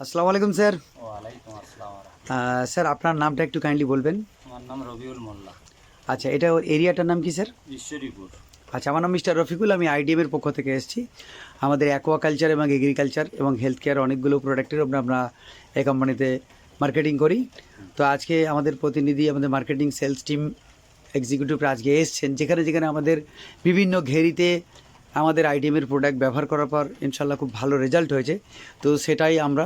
আসসালামু আলাইকুম স্যার। ওয়ালাইকুম আসসালাম স্যার আপনার নামটা একটু কাইন্ডলি বলবেন। আমার নাম রবিউল মোল্লা। আচ্ছা এটা ওর এরিয়াটার নাম কি স্যার? ঈশ্বরীপুর। আচ্ছা আমার নাম মিস্টার রফিকুল আমি আইডিএম এর পক্ষ থেকে এসেছি। আমাদের অ্যাকোয়াকালচার এবং এগ্রিকালচার এবং হেলথ কেয়ার অনেকগুলো প্রোডাক্টের আমরা আমরা এই কোম্পানিতে মার্কেটিং করি। তো আজকে আমাদের প্রতিনিধি আমাদের মার্কেটিং সেলস টিম এক্সিকিউটিভরা আজকে এসছেন যেখানে যেখানে আমাদের বিভিন্ন ঘেরিতে আমাদের আইডিএমের প্রোডাক্ট ব্যবহার করার পর ইনশাল্লাহ খুব ভালো রেজাল্ট হয়েছে। তো সেটাই আমরা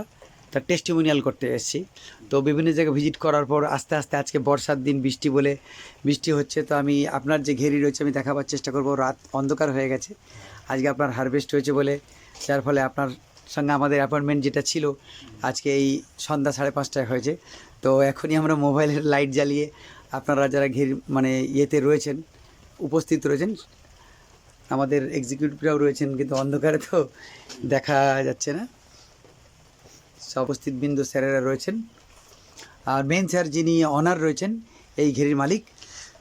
তার টেস্টিমোনিয়াল করতে এসেছি। তো বিভিন্ন জায়গায় ভিজিট করার পর আস্তে আস্তে আজকে বর্ষার দিন বৃষ্টি বলে বৃষ্টি হচ্ছে। তো আমি আপনার যে ঘেরি রয়েছে আমি দেখাবার চেষ্টা করব। রাত অন্ধকার হয়ে গেছে। আজকে আপনার হারভেস্ট হয়েছে বলে যার ফলে আপনার সঙ্গে আমাদের অ্যাপয়েন্টমেন্ট যেটা ছিল, আজকে এই সন্ধ্যা সাড়ে পাঁচটায় হয়েছে। তো এখনই আমরা মোবাইলের লাইট জ্বালিয়ে আপনারা যারা ঘের মানে ইয়েতে রয়েছেন, উপস্থিত রয়েছেন, আমাদের এক্সিকিউটিভরাও রয়েছেন, কিন্তু অন্ধকারে তো দেখা যাচ্ছে না। উপস্থিত বিন্দু স্যারেরা রয়েছেন। আর মেন স্যার যিনি অনার রয়েছেন এই ঘেরির মালিক।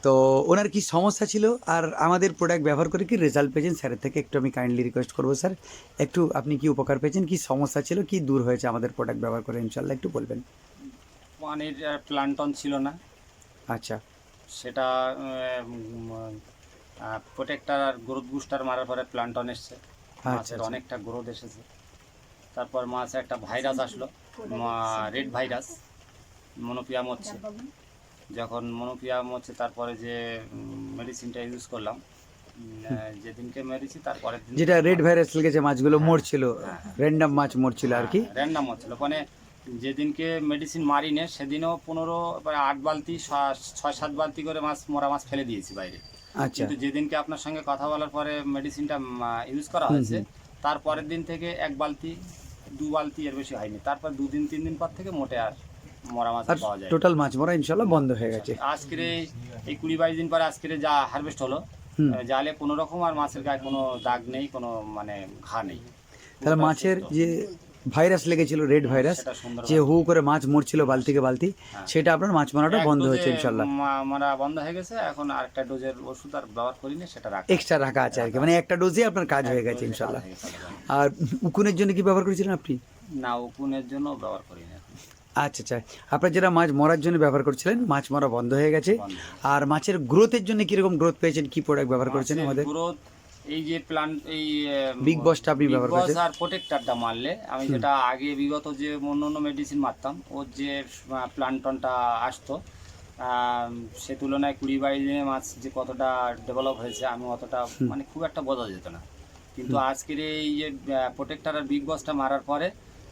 তো ওনার কি সমস্যা ছিল আর আমাদের প্রোডাক্ট ব্যবহার করে কি রেজাল্ট পেয়েছেন স্যারের থেকে? একটু আমি কাইন্ডলি রিকোয়েস্ট করব স্যার। একটু আপনি কি উপকার পেয়েছেন? কি সমস্যা ছিল? কি দূর হয়েছে আমাদের প্রোডাক্ট ব্যবহার করে? ইনশাল্লাহ একটু বলবেন। পানির প্লান্টন ছিল না। আচ্ছা। সেটা প্রোটেক্টার আর গ্রোথ বুস্টার মারার পরে প্লান্টন এসছে। মাছের আচ্ছা। অনেকটা গ্রোথ এসেছে। তারপর মাছে একটা ভাইরাস আসলো রেড ভাইরাস মনোপিয়াম হচ্ছে যখন মনোপিয়াম হচ্ছে তারপরে যে মেডিসিনটা ইউজ করলাম যেদিনকে মেরেছি তারপরের দিন যেটা রেড ভাইরাস লেগেছে মাছগুলো মরছিল র্যান্ডাম মাছ মরছিল আর কি? র্যান্ডাম হচ্ছিল মানে যেদিনকে মেডিসিন মারিনে সেদিনও পনেরো আট বালতি ছয় সাত বালতি করে মাছ মরা মাছ ফেলে দিয়েছি বাইরে। আচ্ছা। কিন্তু যেদিনকে আপনার সঙ্গে কথা বলার পরে মেডিসিনটা ইউজ করা হয়েছে তারপরের দিন থেকে এক বালতি দু বালতি এর বেশি হয়নি। তারপর দুদিন তিন দিন পর থেকে মোটে আর মরা মাছ আর পাওয়া যায়। টোটাল মাছ মরা ইনশাল্লাহ বন্ধ হয়ে গেছে। আজকের এই কুড়ি বাইশ দিন পরে আজকের যা হারভেস্ট হলো জালে কোনো রকম আর মাছের গায়ে কোনো দাগ নেই কোনো মানে ঘা নেই। তাহলে মাছের যে ভাইরাস লেগেছিল রেড ভাইরাস যে হু করে মাছ মরছিল বালতি বালতিকে বালতি সেটা আপনার মাছ মারাটা বন্ধ হয়েছে ইনশাল্লাহ মারা বন্ধ হয়ে গেছে এখন আরেকটা ডোজের ওষুধ আর ব্যবহার করিনি সেটা রাখা। এক্সট্রা রাখা আছে আর কি মানে একটা ডোজে আপনার কাজ হয়ে গেছে ইনশাল্লাহ আর উকুনের জন্য কি ব্যবহার করেছিলেন আপনি? না উকুনের জন্য ব্যবহার করিনি। আচ্ছা আচ্ছা। আপনার যেটা মাছ মরার জন্য ব্যবহার করছিলেন মাছ মরা বন্ধ হয়ে গেছে। আর মাছের গ্রোথের জন্য কীরকম গ্রোথ পেয়েছেন কি প্রোডাক্ট ব্যবহার করেছেন আমাদের? গ্রোথ এই যে প্লান্ট এই Big Boss টা আপনি ব্যবহার করেছেন? আর প্রোটেক্টরটা মারলে আমি যেটা আগে বিগত যে অন্য অন্য মেডিসিন মারতাম ওর যে প্লান্টনটা আসতো সে তুলনায় কুড়ি বাইশ দিনে মাছ যে কতটা ডেভেলপ হয়েছে আমি অতটা মানে খুব একটা বোঝা যেত না। কিন্তু আজকের এই যে প্রোটেক্টর আর বিগ বসটা মারার পরে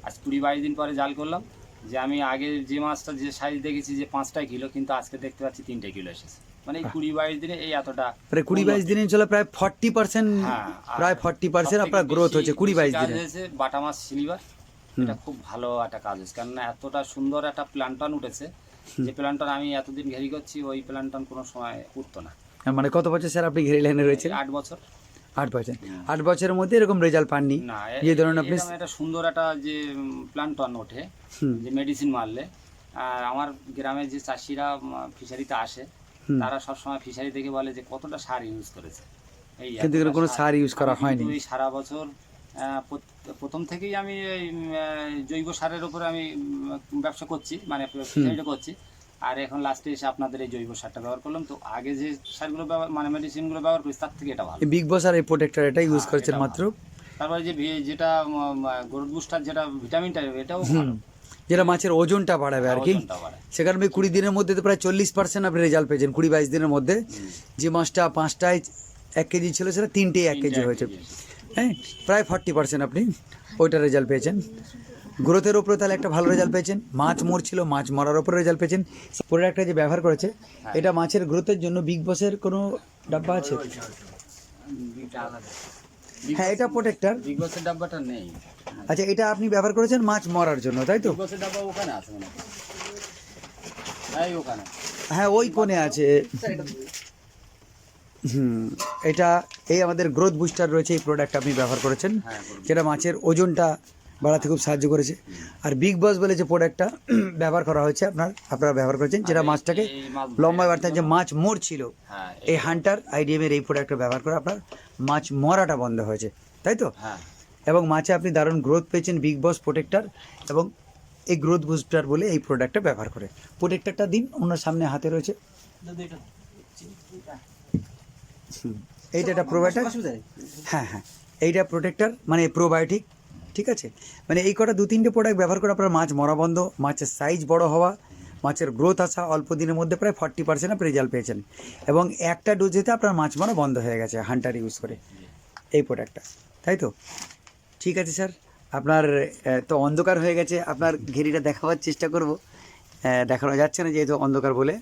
আজ কুড়ি বাইশ দিন পরে জাল করলাম যে আমি আগে যে মাছটা যে সাইজ দেখেছি যে পাঁচটাই কিলো কিন্তু আজকে দেখতে পাচ্ছি তিনটে কিলো এসেছে। মানে কুড়ি বাইশ দিনে এই এতটা প্রায় কুড়ি বাইশ দিনে ইনশাল্লাহ প্রায় ফর্টি পার্সেন্ট হ্যাঁ, প্রায় ফর্টি পার্সেন্ট আপনার গ্রোথ হয়েছে কুড়ি বাইশ দিনে। হয়েছে বাটা মাছ সিলিভার এটা খুব ভালো একটা কাজ হয়েছে। কেননা এতটা সুন্দর একটা প্ল্যান্টন উঠেছে যে প্ল্যান্টন আমি এতদিন ঘেরি করছি ওই প্ল্যান্টন কোনো সময় উঠতো না। মানে কত বছর স্যার আপনি ঘেরি লাইনে রয়েছেন? আট বছর। আট বছর আট বছরের মধ্যে এরকম রেজাল্ট পাননি। যে ধরুন আপনি একটা সুন্দর একটা যে প্ল্যান্টন ওঠে যে মেডিসিন মারলে। আর আমার গ্রামের যে চাষিরা ফিশারিতে আসে তারা সবসময় ফিশারি দেখে বলে যে কতটা সার ইউজ করেছে? এই কিন্তু কোনো সার use করা হয়নি। সারা বছর প্রথম থেকেই আমি জৈব সারের উপরে আমি ব্যবসা করছি মানে ফিশারিটা করছি। আর এখন লাস্টে এসে আপনাদের এই জৈব সারটা ব্যবহার করলাম। তো আগে যে সারগুলো ব্যবহার মানে মেডিসিনগুলো ব্যবহার করি তার থেকে এটা ভালো। বিগ বস আর এই প্রোটেক্টর এটা ইউজ হ্যাঁ, করেছেন মাত্র। তারপরে যে যেটা গরুদ বুস্টার যেটা ভিটামিনটা এটাও ভালো। যেটা মাছের ওজনটা বাড়াবে আর কি। সেখানে আপনি কুড়ি দিনের মধ্যে তো প্রায় চল্লিশ পার্সেন্ট আপনি রেজাল্ট পেয়েছেন কুড়ি বাইশ দিনের মধ্যে। যে মাছটা পাঁচটায় এক কেজি ছিল সেটা তিনটেই এক কেজি হয়েছে। হ্যাঁ প্রায় ফর্টি পার্সেন্ট আপনি ওইটা রেজাল্ট পেয়েছেন। গ্রোথের উপরে তাহলে একটা ভালো রেজাল্ট পেয়েছেন। মাছ মরছিল মাছ মরার উপরে রেজাল্ট পেয়েছেন। প্রোডাক্টটা যে ব্যবহার করেছে এটা মাছের গ্রোথের জন্য বিগ বসের কোনো ডাব্বা আছে? হ্যাঁ এটা প্রোটেক্টর বিগ বসের ডাব্বাটা নেই। আচ্ছা এটা আপনি ব্যবহার করেছেন মাছ মরার জন্য তাই তো? বিগ বসের ডাব্বা ওখানে আছে মনে ওখানে। হ্যাঁ ওই কোণে আছে। হুম এটা এই আমাদের গ্রোথ বুস্টার রয়েছে এই প্রোডাক্ট আপনি ব্যবহার করেছেন। হ্যাঁ, যেটা মাছের ওজনটা বাড়াতে খুব সাহায্য করেছে। আর বিগ বস বলে যে প্রোডাক্টটা ব্যবহার করা হয়েছে আপনার আপনারা ব্যবহার করেছেন যেটা মাছটাকে লম্বায় বাড়তে যে মাছ মরছিল হ্যাঁ এই হান্টার আইডিএমের এই প্রোডাক্টটা ব্যবহার করে আপনার মাছ মরাটা বন্ধ হয়েছে তাই তো? হ্যাঁ। এবং মাছে আপনি দারুণ গ্রোথ পেয়েছেন বিগ বস প্রোটেক্টার এবং এই গ্রোথ বুস্টার বলে এই প্রোডাক্টটা ব্যবহার করে। প্রোটেক্টারটা দিন ওনার সামনে হাতে রয়েছে। হুম, এইটা একটা প্রোবায়োটিক হ্যাঁ হ্যাঁ। এইটা প্রোটেক্টার মানে প্রোবায়োটিক ঠিক আছে? মানে এই কটা দু তিনটে প্রোডাক্ট ব্যবহার করে আপনার মাছ মরা বন্ধ, মাছের সাইজ বড় হওয়া, মাছের গ্রোথ আসা, অল্প দিনের মধ্যে প্রায় ফর্টি পার্সেন্ট আপনি রেজাল্ট পেয়েছেন। এবং একটা ডোজেতে আপনার মাছ মারা বন্ধ হয়ে গেছে হান্টার ইউজ করে এই প্রোডাক্টটা তাই তো? ঠিক আছে স্যার আপনার তো অন্ধকার হয়ে গেছে, আপনার ঘেরিটা দেখাবার চেষ্টা করব। দেখানো যাচ্ছে না যেহেতু অন্ধকার বলে।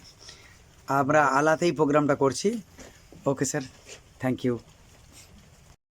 আমরা আলাতেই প্রোগ্রামটা করছি। Okay sir thank you